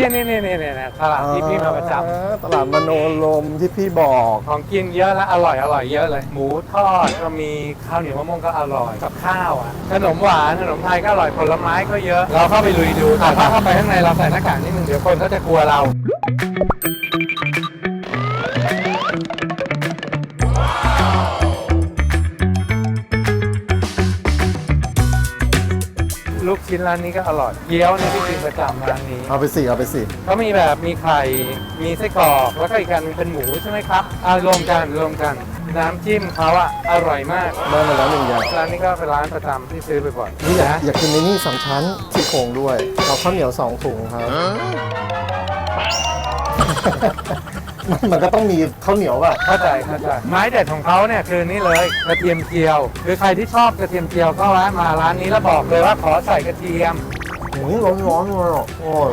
นี่นี่นี่นี่นี่ตลาดที่พี่มาประจอ่าตลาดมโนลมที่พี่บอกำของกินเยอะและอร่อยอร่อยเยอะเลย หมูทอดก็มีข้าวเหนียวมะม่วงก็อร่อยกับข้าวอะขนมหวานขนมไทยก็อร่อยผลไม้ก็เยอะ เราเข้าไปลุยดูแต่ถ้าเข้าไปข้างในเราใส่หน้ากากนิดนึงเดี๋ยวคนเขาจะกลัวเรา ลูกชิ้นร้านนี้ก็อร่อยเกี๊ยวเนี่ยพี่กินประจำร้านนี้เอาไปสิเอาไปสิเขามีแบบมีไข่ มีไส้กรอกแล้วก็อีกอันหนึงเป็นหมูใช่ไหมครับอ่ารวมกันรวมกัน น้ำจิ้มเขาอะอร่อยมาก ได้มาแล้วหนึ่งอย่างร้านนี้ก็เป็นร้านประจำที่ซื้อไปบ่อยนี่อยากนะอยากกินในนี่สามชั้นซี่โครงด้วยเอาข้าวเหนียวสองถุงครับ มันก็ต้องมีข้าวเหนียวอะเข้าใจเข้าใจไม้เด็ดของเขาเนี่ยคือนี่เลยกระเทียมเจียวคือใครที่ชอบกระเทียมเจียวก็แวะมาร้านนี้แล้วบอกเลยว่าขอใส่กระเทียมร้อนร้อนๆเลยอะโอ้ย